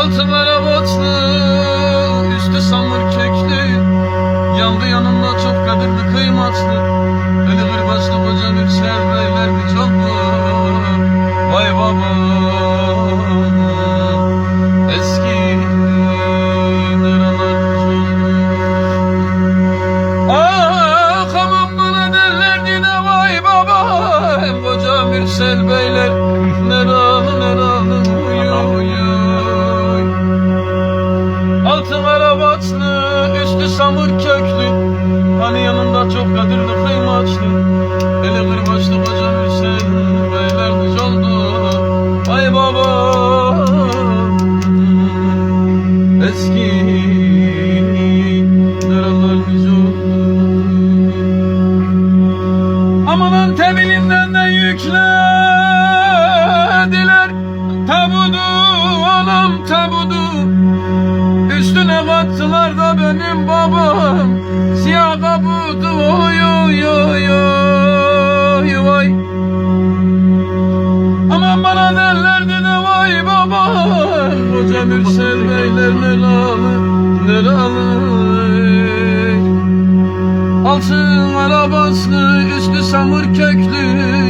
Altı karabatlı Üstü samur köklü Yandı yanımda çok kadirli kıymatlı Beni kırbaçlı koca mürsel beyler bir çok mu? Samur köklü. Hani yanında çok kadirli kıymaçlı Eli kırbaçlı koca Hüseyin Beyler düz oldu. Ay baba. Eski Liralar düz oldu. Amanın tebilinden de yüklediler. Tabudu oğlum tabudu Bana derlerdi de vay baba Koca Mürsel beyler nelalı nelalı Altın arabaslı üstü samur köklü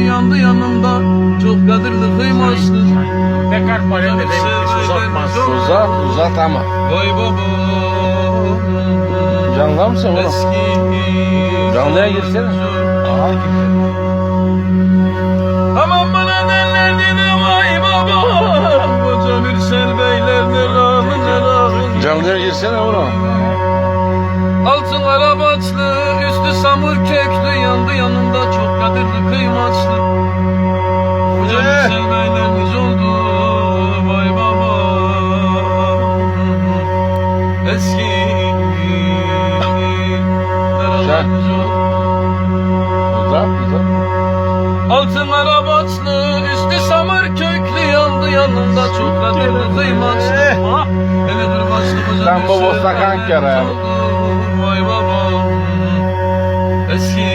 Yandı yanımda çok kadırlı kıymaslı Tekrar paraya da uzatmaz. Uzat uzat ama. Vay baba Canlı mısın oğlum? Canlıya girsene. Aha Girsene oğlum. Altın arabaçlı üstü samur köklü Yandı yanımda çok kadirli kıymaçlı Koca. Mürsel beyler nice oldu Vay baba Eski oldu. Altın arabaçlı üstü samır köklü yandı yanında çok kadirli kıymaçlı Eh. Eli kırbaçlı Sen bu bir bosta kank yara ya. Vay baba Eski